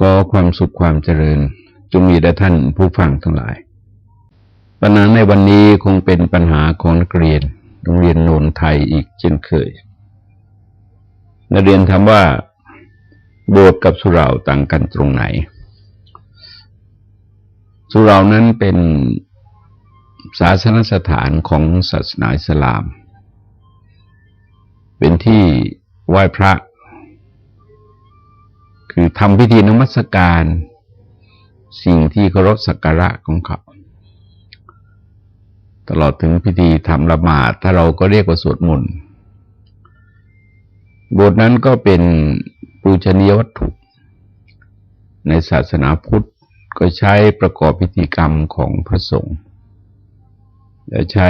ก็ความสุขความเจริญจงมีแด่ท่านผู้ฟังทั้งหลาย ปัญหาในวันนี้คงเป็นปัญหาของนักเรียนโรงเรียนโนนไทยอีกเช่นเคย นักเรียนถามว่า โบสถ์กับสุเหร่าต่างกันตรงไหน สุเหร่านั้นเป็นศาสนสถานของศาสนาอิสลาม เป็นที่ไหว้พระ คือทำพิธีนมัสการ สิ่งที่เคารพสักการะของเขา ตลอดถึงพิธีทำละหมาด ถ้าเราก็เรียกว่าสวดมนต์บทนั้นก็เป็นปูชนียวัตถุ ในศาสนาพุทธก็ใช้ประกอบพิธีกรรมของพระสงฆ์และใช้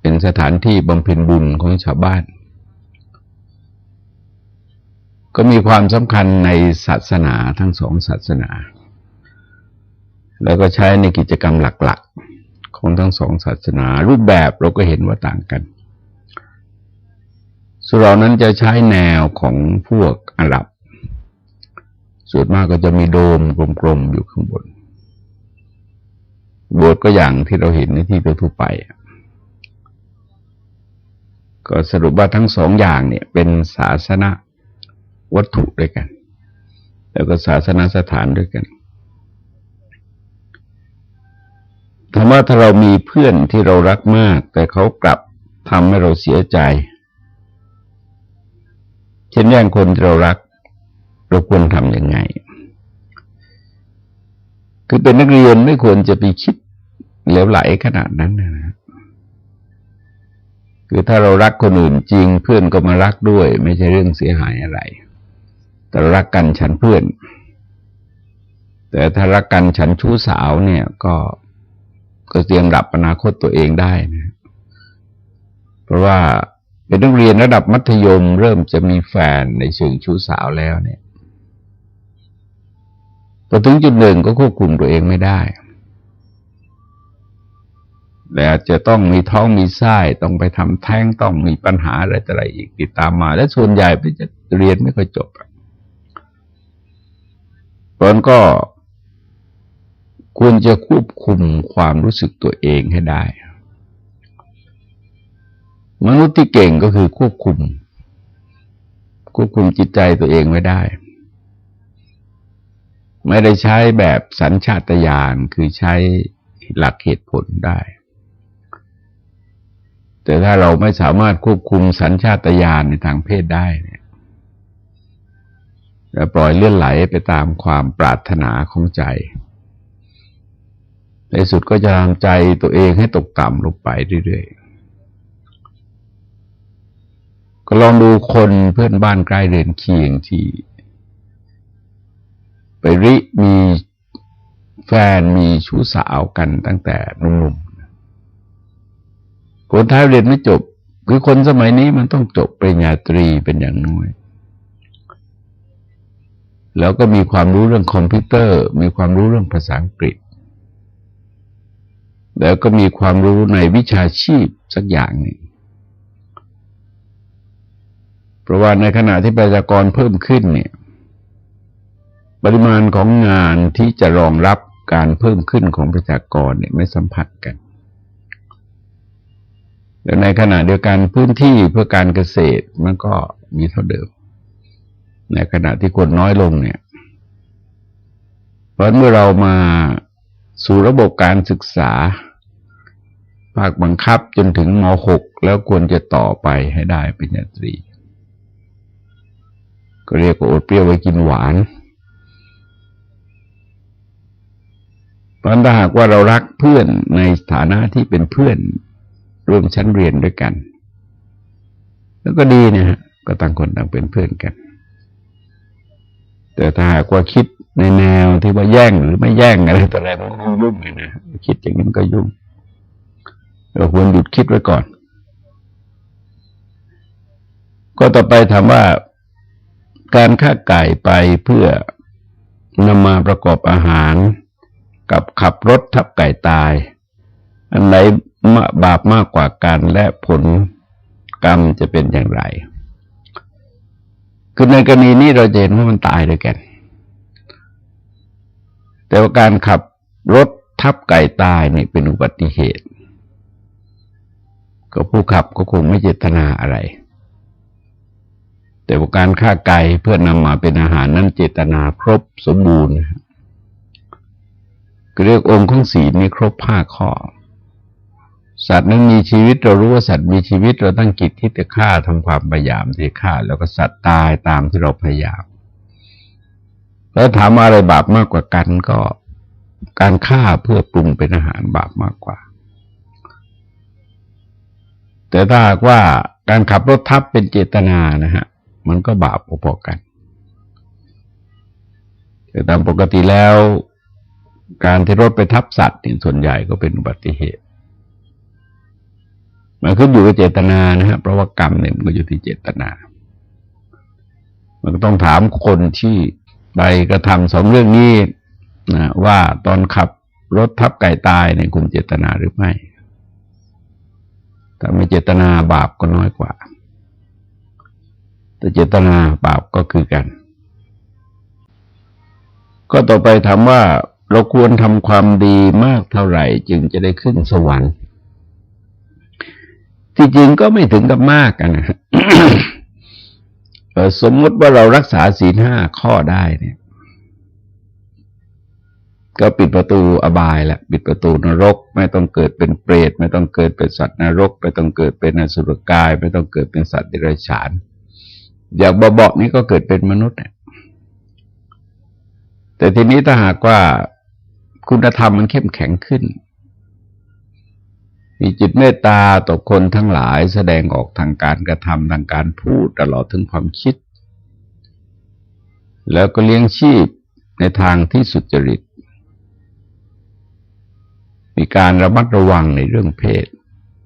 เป็นสถานที่บำเพ็ญบุญของชาวบ้าน ก็มีความสำคัญในศาสนาทั้งสองศาสนา แล้วก็ใช้ในกิจกรรมหลักๆ ของทั้งสองศาสนา รูปแบบเราก็เห็นว่าต่างกันสุรานั้นจะใช้แนวของพวกอาหรับ ส่วนมากก็จะมีโดมกลมๆอยู่ข้างบนโบสถ์ก็อย่างที่เราเห็นในที่ทั่วไป ก็สรุปว่าทั้งสองอย่างเนี่ยเป็นศาสนา วัตถุด้วยกัน แล้วก็ศาสนาสถานด้วยกันธรรมะถ้าเรามีเพื่อนที่เรารักมาก แต่เขากลับทำให้เราเสียใจ เช่นแย่งคนที่เรารัก เราควรทำยังไง คือเป็นนักเรียนไม่ควรจะไปคิดเหลวไหลขนาดนั้นนะคือถ้าเรารักคนอื่นจริง เพื่อนก็มารักด้วย ไม่ใช่เรื่องเสียหายอะไร แต่รักกันฉันเพื่อน แต่ถ้ารักกันฉันชู้สาวเนี่ย ก็ก็เตรียมดับอนาคตตัวเองได้นะเพราะว่าเป็นนักเรียนระดับมัธยมเริ่มจะมีแฟนในเชิงชู้สาวแล้วเนี่ยพอถึงจุดหนึ่งก็ควบคุมตัวเองไม่ได้และจะต้องมีท้องมีไส้ต้องไปทำแท้งต้องมีปัญหาอะไรต่ออะไรอีกติดตามมา และส่วนใหญ่ไปจะเรียนไม่ค่อยจบ เพราะนั้นก็ควรจะควบคุมความรู้สึกตัวเองให้ได้ มนุษย์ที่เก่งก็คือควบคุม ควบคุมจิตใจตัวเองไม่ได้ ไม่ได้ใช้แบบสัญชาตญาณคือใช้หลักเหตุผลได้ แต่ถ้าเราไม่สามารถควบคุมสัญชาตญาณในทางเพศได้เนี่ย ปล่อยเลื่อนไหลไปตามความปรารถนาของใจ ในสุดก็จะทำใจตัวเองให้ตกต่ำลงไปเรื่อยๆ ก็ลองดูคนเพื่อนบ้านใกล้เรือนเคียงที่ ไปริมีแฟนมีชู้สาวกันตั้งแต่หนุ่มคนท้ายเรียนไม่จบ คือคนสมัยนี้มันต้องจบปริญญาตรีเป็นอย่างน้อย แล้วก็มีความรู้เรื่องคอมพิวเตอร์ มีความรู้เรื่องภาษาอังกฤษ แล้วก็มีความรู้ในวิชาชีพสักอย่างหนึ่งเพราะว่าในขณะที่ประชากรเพิ่มขึ้นเนี่ย ปริมาณของงานที่จะรองรับการเพิ่มขึ้นของประชากรเนี่ยไม่สัมพันธ์กันแต่ในขณะเดียวกันพื้นที่เพื่อการเกษตรมันก็มีเท่าเดิม ในขณะที่คนน้อยลงเนี่ย เพราะเมื่อเรามาสู่ระบบการศึกษา ภาคบังคับจนถึงม .6 แล้วควรจะต่อไปให้ได้เป็นญาตรี ก็เรียกว่าอดเปรี้ยวไว้กินหวานเพราะถ้าหากว่าเรารักเพื่อนในฐานะที่เป็นเพื่อนร่วมชั้นเรียนด้วยกัน แล้วก็ดีนะฮะก็ต่างคนต่างเป็นเพื่อนกัน แต่ถ้าหากว่าคิดในแนวที่ว่าแย่งหรือไม่แย่งอะไรต่ออะไรมันก็ยุ่งเลยนะคิดอย่างนี้มันก็ยุ่งเราควรหยุดคิดไว้ก่อน ก็ต่อไปถามว่าการฆ่าไก่ไปเพื่อนำมาประกอบอาหาร กับขับรถทับไก่ตาย อันไหนบาปมากกว่ากันและผลกรรมจะเป็นอย่างไร คือในกรณีนี้เราเห็นว่ามันตายด้วยกัน แต่ว่าการขับรถทับไก่ตายนี่เป็นอุบัติเหตุ ก็ผู้ขับก็คงไม่เจตนาอะไร แต่ว่าการฆ่าไก่เพื่อนำมาเป็นอาหารนั้นเจตนาครบสมบูรณ์เรียกองค์ของศีลนี่ครบห้าข้อ สัตว์นั้นมีชีวิตเรารู้ว่าสัตว์มีชีวิตเราตั้งกิจที่จะฆ่าทำความพยายามที่ฆ่า แล้วก็สัตว์ตายตามที่เราพยายาม แล้วถามอะไรบาปมากกว่ากันก็การฆ่าเพื่อปรุงเป็นอาหารบาปมากกว่า แต่ถ้าหากว่าการขับรถทับเป็นเจตนานะฮะ มันก็บาปพอๆกันแต่ตามปกติแล้ว การที่รถไปทับสัตว์ส่วนใหญ่ก็เป็นอุบัติเหตุ มันขึ้นอยู่กับเจตนานะฮะเพราะว่ากรรมเนี่ยมันก็อยู่ที่เจตนา มันก็ต้องถามคนที่ไปกระทำสองเรื่องนี้นะว่าตอนขับรถทับไก่ตายเนี่ยคุณเจตนาหรือไม่ถ้าไม่เจตนาบาปก็น้อยกว่า แต่เจตนาบาปก็คือกัน ก็ต่อไปถามว่าเราควรทำความดีมากเท่าไหร่ จึงจะได้ขึ้นสวรรค์ ที่จริงก็ไม่ถึงกับมากกันะสมมติว่าเรารักษาศีลห้าข้อได้เนี่ย ก็ปิดประตูอบายแหละปิดประตูนรก ไม่ต้องเกิดเป็นเปรตไม่ต้องเกิดเป็นสัตว์นรก ไม่ต้องเกิดเป็นอสุรกาย ไม่ต้องเกิดเป็นสัตว์เดรัจฉาน อย่างบาๆนี้ก็เกิดเป็นมนุษย์เนี่ยแต่ทีนี้ถ้าหากว่าคุณธรรมมันเข้มแข็งขึ้น มีจิตเมตตาต่อคนทั้งหลายแสดงออกทางการกระทำทางการพูดตลอดถึงความคิด แล้วก็เลี้ยงชีพในทางที่สุจริต มีการระมัดระวังในเรื่องเพศ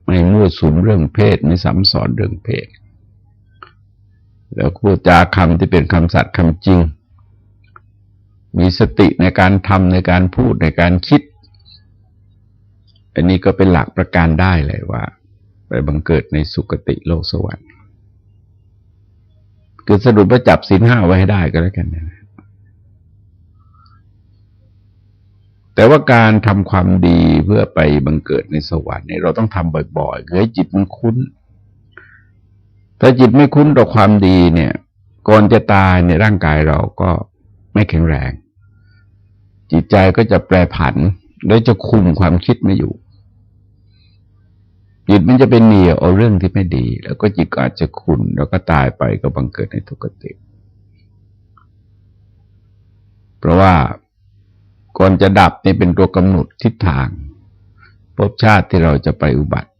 ไม่มั่วสุมเรื่องเพศไม่สัมสอนเรื่องเพศ แล้วพูดจาคำที่เป็นคำสัตย์คำจริง มีสติในการทำในการพูดในการคิด อันนี้ก็เป็นหลักประการได้เลยว่า ไปบังเกิดในสุคติโลกสวรรค์คือสรุปว่าจับสินห้าไว้ให้ได้ก็แล้วกันนะแต่ว่าการทำความดีเพื่อไปบังเกิดในสวรรค์เนี่ยเราต้องทำบ่อยๆคือจิตมันคุ้น ถ้าจิตไม่คุ้นต่อความดีเนี่ย ก่อนจะตายในร่างกายเราก็ไม่แข็งแรง จิตใจก็จะแปรผัน โดยจะคุมความคิดไม่อยู่ จิตมันจะเป็นเหนียวเอาเรื่องที่ไม่ดี แล้วก็จิตอาจจะขุนแล้วก็ตายไปก็บังเกิดในทุกขติ เพราะว่าก่อนจะดับนี่เป็นตัวกำหนดทิศทางภพชาติที่เราจะไปอุบัติ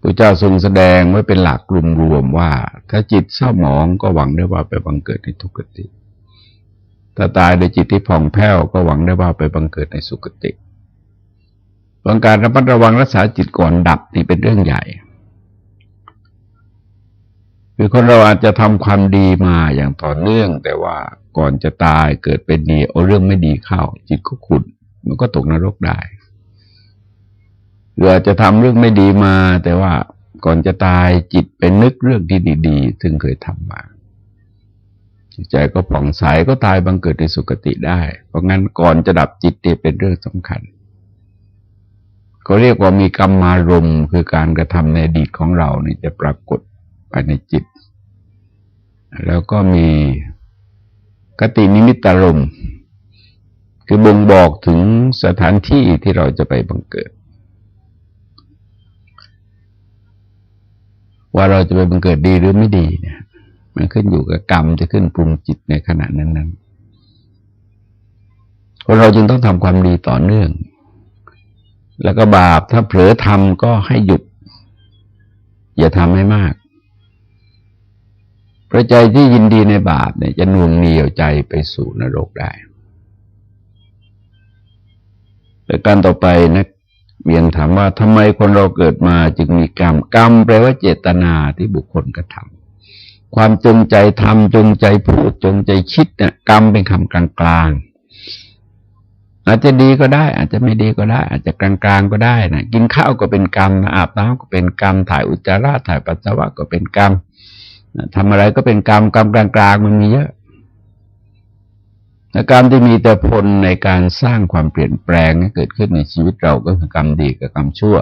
พระเจ้าทรงแสดงไว้เป็นหลักรวมรวมว่า ถ้าจิตเศร้าหมองก็หวังได้ว่าไปบังเกิดในทุกขติ ถ้าตายโดยจิตที่ผ่องแผ้วก็หวังได้ว่าไปบังเกิดในสุคติบางการระมัดระวังรักษาจิตก่อนดับนี่เป็นเรื่องใหญ่ คือคนเราอาจจะทำความดีมาอย่างต่อเนื่อง แต่ว่าก่อนจะตายเกิดเป็นดีเอาเรื่องไม่ดีเข้า จิตก็ขุดมันก็ตกนรกได้หรืออาจจะทำเรื่องไม่ดีมา แต่ว่าก่อนจะตายจิตเป็นนึกเรื่องที่ดีๆซึ่งเคยทำมา จิตใจก็ผ่องใสก็ตายบังเกิดในสุคติได้ เพราะงั้นก่อนจะดับจิตเนี่ยเป็นเรื่องสำคัญเขาเรียกว่ามีกรรมารมคือการกระทำในอดีตของเราเนี่ยจะปรากฏภายในจิต แล้วก็มีกตินิมิตารมคือบ่งบอกถึงสถานที่ที่เราจะไปบังเกิด ว่าเราจะไปบังเกิดดีหรือไม่ดีเนี่ย มันขึ้นอยู่กับกรรมจะขึ้นปรุงจิตในขณะนั้นนั้นคนเราจึงต้องทำความดีต่อเนื่อง แล้วก็บาปถ้าเผลอทำก็ให้หยุด อย่าทำให้มากพระใจที่ยินดีในบาปเนี่ยจะน่วงเหนียวใจไปสู่นรกได้แต่การต่อไปนะเบียนถามว่าทำไมคนเราเกิดมาจึงมีกรรม กรรมแปลว่าเจตนาที่บุคคลกระทำ ความจงใจทำจงใจพูดจงใจคิดเนี่ยกรรมเป็นคำกลางๆ อาจจะดีก็ได้ อาจจะไม่ดีก็ได้ อาจจะกลางๆก็ได้นะกินข้าวก็เป็นกรรมอาบน้ำก็เป็นกรรมถ่ายอุจจาระถ่ายปัสสาวะก็เป็นกรรมทำอะไรก็เป็นกรรมกรรมกลางๆมันมีเยอะและกรรมที่มีแต่ผลในการสร้างความเปลี่ยนแปลงให้เกิดขึ้นในชีวิตเราก็คือกรรมดีกับกรรมชั่ว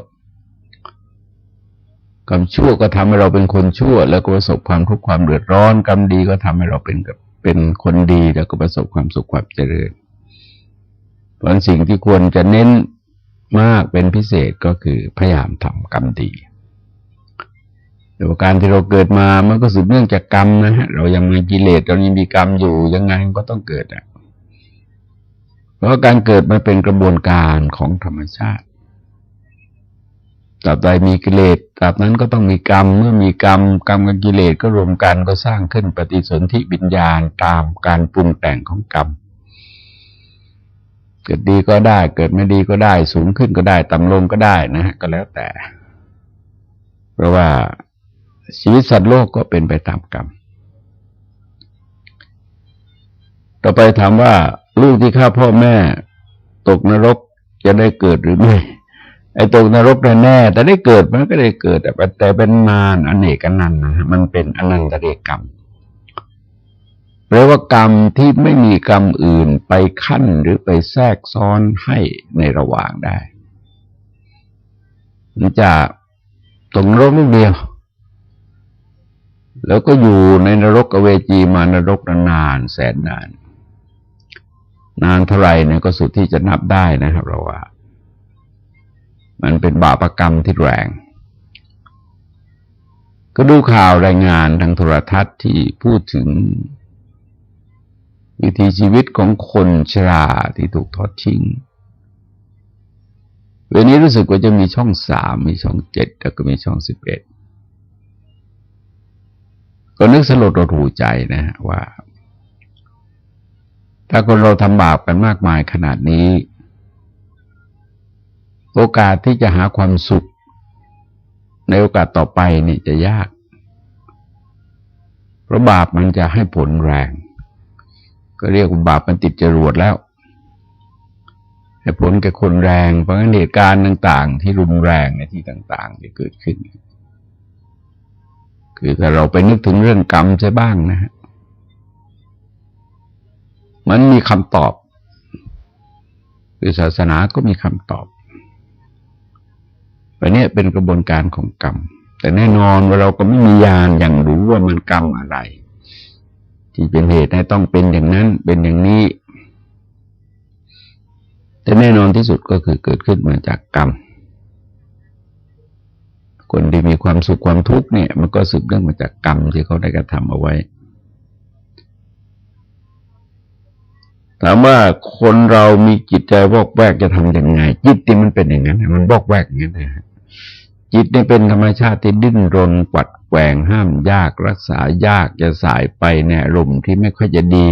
กรรมชั่วก็ทำให้เราเป็นคนชั่ว แล้วก็ประสบความทุกข์ความเดือดร้อนกรรมดีก็ทำให้เราเป็นเป็นคนดีแล้วก็ประสบความสุขความเจริญเพราะสิ่งที่ควรจะเน้นมากเป็นพิเศษก็คือพยายามทำกรรมดีแต่ว่าการที่เราเกิดมามันก็สืบเนื่องจากกรรมนะฮะเรายังมีกิเลสเรายังมีกรรมอยู่ยังไงก็ต้องเกิดอะเพราะการเกิดมันเป็นกระบวนการของธรรมชาติ ตราบใดมีกิเลสตราบนั้นก็ต้องมีกรรม เมื่อมีกรรมกรรมกับกิเลสก็รวมกันก็สร้างขึ้นปฏิสนธิวิญญาณตามการปรุงแต่งของกรรม เกิดดีก็ได้ เกิดไม่ดีก็ได้ สูงขึ้นก็ได้ ต่ำลงก็ได้นะฮะก็แล้วแต่ เพราะว่าชีวิตสัตว์โลกก็เป็นไปตามกรรม ต่อไปถามว่า ลูกที่ฆ่าพ่อแม่ ตกนรกจะได้เกิดหรือไม่ ไอ้ตกนรกแน่แต่ได้เกิดมันก็ได้เกิด แต่แต่เป็นนานอเนกอนันต์นะมันเป็นอนันตเรกรรมแปลว่ากรรมที่ไม่มีกรรมอื่นไปขั้นหรือไปแทรกซ้อนให้ในระหว่างได้มันจะตกนรกลูกเดียว แล้วก็อยู่ในนรกอเวจีมานรกนานแสนนาน นานเท่าไหร่เนี่ยก็สุดที่จะนับได้นะครับเราว่า มันเป็นบาปรกรรมที่แรง ก็ดูข่าวรายงานทางโทรทัศน์ที่พูดถึง วิถีชีวิตของคนชราที่ถูกทอดทิ้งเวลนี้รู้สึกว่าจะมีช่องสามมีช่องเจ็ดแล้วก็มีช่องสิบเอ็ดก็นึกสลดหูใจนะฮะว่า ถ้าคนเราทำบาปกันมากมายขนาดนี้ โอกาสที่จะหาความสุข ในโอกาสต่อไปนี่จะยาก เพราะบาปมันจะให้ผลแรง ก็เรียกว่าบาปมันติดจรวดแล้วให้ผลแก่คนแรง เพราะงั้นเหตุการณ์ต่าง ๆ ที่รุนแรงในที่ต่างๆที่เกิดขึ้น คือถ้าเราไปนึกถึงเรื่องกรรมใช่บ้างนะฮะมันมีคำตอบ คือศาสนาก็มีคำตอบ อันนี้เป็นกระบวนการของกรรม แต่แน่นอนว่าเราก็ไม่มียานอย่างรู้ว่ามันกรรมอะไร ที่เป็นเหตุให้ต้องเป็นอย่างนั้นเป็นอย่างนี้ แต่แน่นอนที่สุดก็คือเกิดขึ้นมาจากกรรม คนที่มีความสุขความทุกข์เนี่ย มันก็สืบเนื่องมาจากกรรมที่เขาได้กระทำเอาไว้ถามว่าคนเรามีจิตใจวอกแวกจะทํำยังไง จิตที่มันเป็นอย่างนั้นมันวอกแวกอย่างนั้นนะ จิตนี่เป็นธรรมชาติที่ดิ้นรนปัดแกว่งห้ามยากรักษายากจะสายไปในอารมณ์ที่ไม่ค่อยจะดี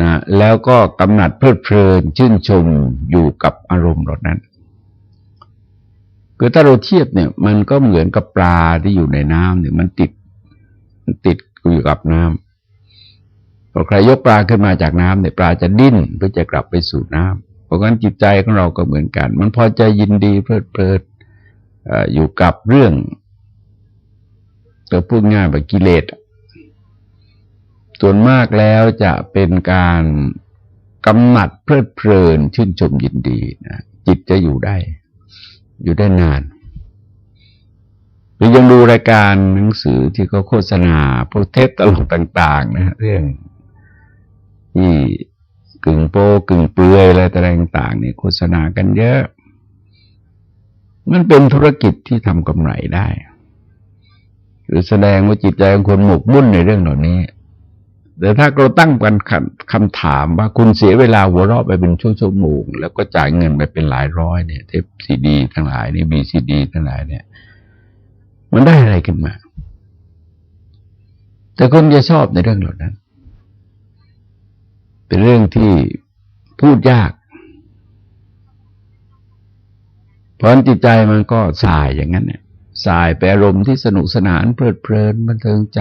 นะแล้วก็กำหนัดเพลิดเพลินชื่นชมอยู่กับอารมณ์เหล่านั้นคือถ้าเราเทียบเนี่ย มันก็เหมือนกับปลาที่อยู่ในน้ำเนี่ยมันติดมันติดอยู่กับน้ำพอใครยกปลาขึ้นมาจากน้ำเนี่ยปลาจะดิ้นเพื่อจะกลับไปสู่น้ำเพราะงั้นจิตใจของเราก็เหมือนกัน มันพอใจยินดีเพลิดเพลิน อยู่กับเรื่องตัวพูดง่ายแบบกิเลสส่วนมากแล้วจะเป็นการกำหนัดเพลิดเพลินชื่นชมยินดีนะจิตจะอยู่ได้ อยู่ได้นานหรือยังดูรายการหนังสือที่เขาโฆษณาพวกเทปตลกต่าง ๆ นะ เรื่องที่กึ่งโปกึ่งเปลือยอะไรต่างๆเนี่ยโฆษณากันเยอะ มันเป็นธุรกิจที่ทำกำไรได้ หรือแสดงว่าจิตใจของคนหมกมุ่นในเรื่องเหล่านี้ แต่ถ้าเราตั้งกันคำถามว่าคุณเสียเวลาหัวเราะไปเป็นชั่วโมง แล้วก็จ่ายเงินไปเป็นหลายร้อยเนี่ยเทปซีดี ทั้งหลายนี่บีซีดี ทั้งหลายเนี่ย มันได้อะไรขึ้นมา แต่คนจะชอบในเรื่องเหล่านั้น เป็นเรื่องที่พูดยาก เพราะจิตใจมันก็สายอย่างนั้นเนี่ยสายไปอารมณ์ที่สนุกสนานเพลิดเพลินบันเทิงใจ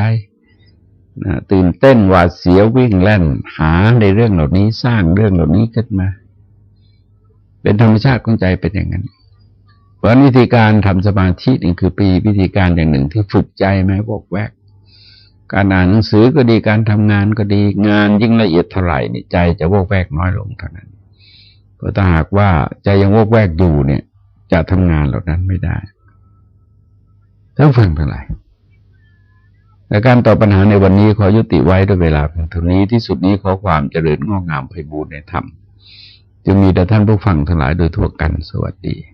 นะตื่นเต้นหวาดเสียววิ่งแล่น หาในเรื่องเหล่านี้สร้างเรื่องเหล่านี้ขึ้นมา เป็นธรรมชาติของใจเป็นอย่างนั้นเพราะวิธีการทำสมาธินี่คือปีวิธีการอย่างหนึ่งที่ฝึกใจไหมวอกแวก การอ่านหนังสือก็ดีการทำงานก็ดีงานยิ่งละเอียดเท่าไหร่นี่ใจจะวกแวกน้อยลงเท่านั้นเพราะถ้าหากว่าใจยังวกแวกอยู่เนี่ย จะทำงานเหล่านั้นไม่ได้ทั้งฟังทั้งหลายและการตอบปัญหาในวันนี้ขอยุติไว้ด้วยเวลาเพียงเท่านี้ที่สุดนี้ขอความเจริญงอกงามไพบูรณ์ในธรรม จึงมีแต่ท่านผู้ฟังทั้งหลายโดยทั่วกันสวัสดี